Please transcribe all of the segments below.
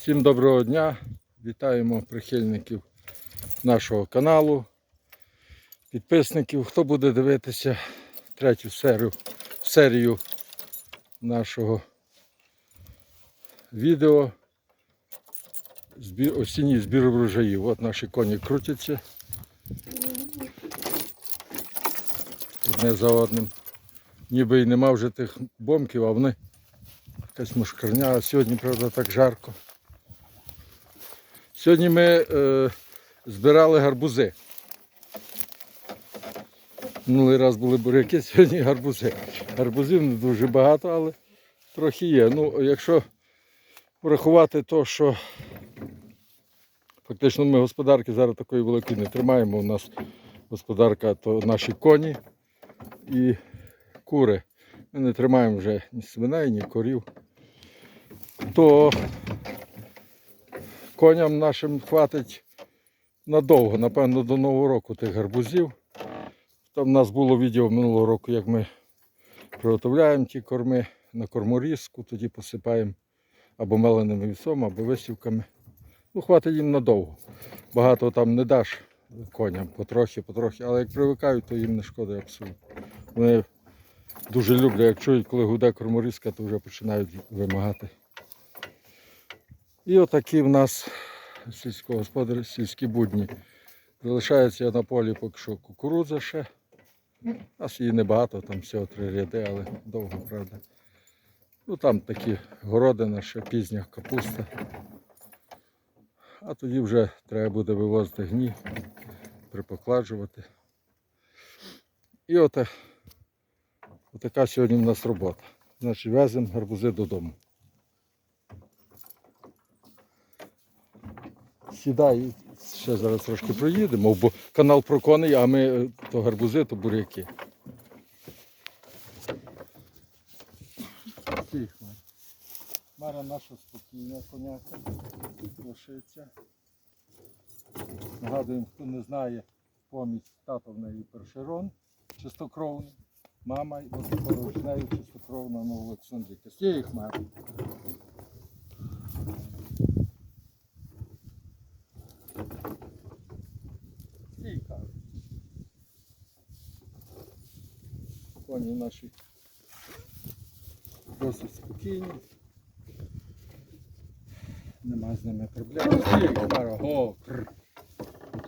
Всім доброго дня. Вітаємо прихильників нашого каналу, підписників. Хто буде дивитися третю серію, серію нашого відео збір, осінній збір врожаїв. От наші коні крутяться. Одне за одним. Ніби і нема вже тих бомків, а вони якась мушкарня. А сьогодні, правда, так жарко. Сьогодні ми е, збирали гарбузи. Минулий раз були буряки, сьогодні гарбузи. Гарбузів не дуже багато, але трохи є. Ну, якщо врахувати то, що фактично ми господарки зараз такої великої не тримаємо. У нас господарка то наші коні і кури. Ми не тримаємо вже ні свиней, ні корів. То коням нашим хватить надовго, напевно, до Нового року тих гарбузів. Там в нас було відео минулого року, як ми приготовляємо ті корми на корморізку, тоді посипаємо або меленим вісом, або висівками. Ну, хватить їм надовго. Багато там не даш коням, потрохи, потрохи, але як привикають, то їм не шкода абсолютно. Вони дуже люблять, як чують, коли гуде корморізка, то вже починають вимагати. І отакі в нас сільськогосподарі, сільські будні. Залишається на полі поки що кукурудза ще. У нас її небагато, там всього три ряди, але довго, правда. Ну там такі городина, ще пізня капуста. А тоді вже треба буде вивозити гні, припокладжувати. І ота, отака сьогодні в нас робота. Значить, веземо гарбузи додому. Сідай, ще зараз трошки проїдемо, бо канал про коней, а ми е, то гарбузи, то буряки. Мара наша спокійна коняка, лошиця. Нагадуємо, хто не знає, помість тато в неї першерон, чистокровний. Мама от поруч нею чистокровна ну, Олександрівка. Стій, Хмара. Стій, каже. Коні наші досить спокійні. Нема з ними проблем. Го, прр.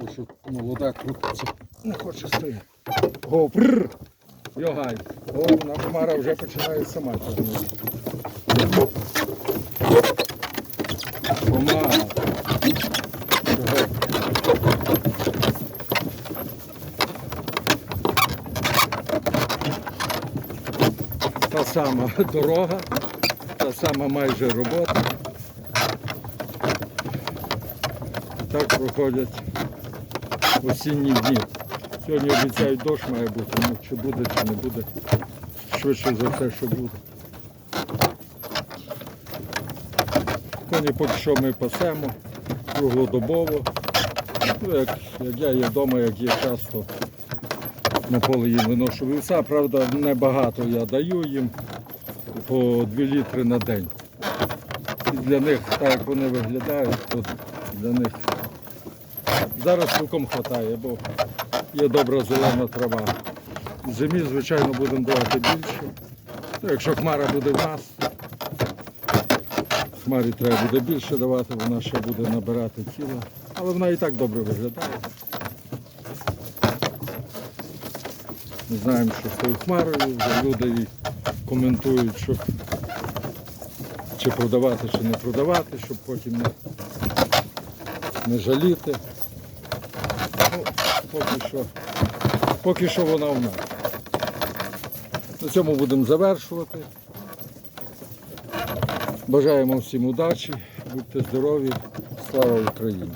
То, що молода крутиться, не хоче стояти. Го, прр. Йогай. О, вона хмара вже починає сама тягнути. Помага. Та сама дорога, та сама майже робота. Так проходять осінні дні. Сьогодні обіцяють дощ має бути, ну чи буде, чи не буде. Швидше за все, що буде. Коні поки що ми пасемо круглодобово. Ну, як, як я є вдома, як є часто на поле їм виношу вівса. Правда, небагато я даю їм по 2 літри на день. Для них, так як вони виглядають, то для них зараз цілком вистачає, бо є добра зелена трава. Зимі, звичайно, будемо давати більше. Ну, якщо хмара буде в нас, хмарі треба буде більше давати, вона ще буде набирати тіло. Але вона і так добре виглядає. Ми знаємо, що з тою хмарою вже люди коментують, що чи продавати, чи не продавати, щоб потім не, не жаліти. Ну, поки що, поки що вона в нас. На цьому будемо завершувати. Бажаємо всім удачі, будьте здорові, слава Україні!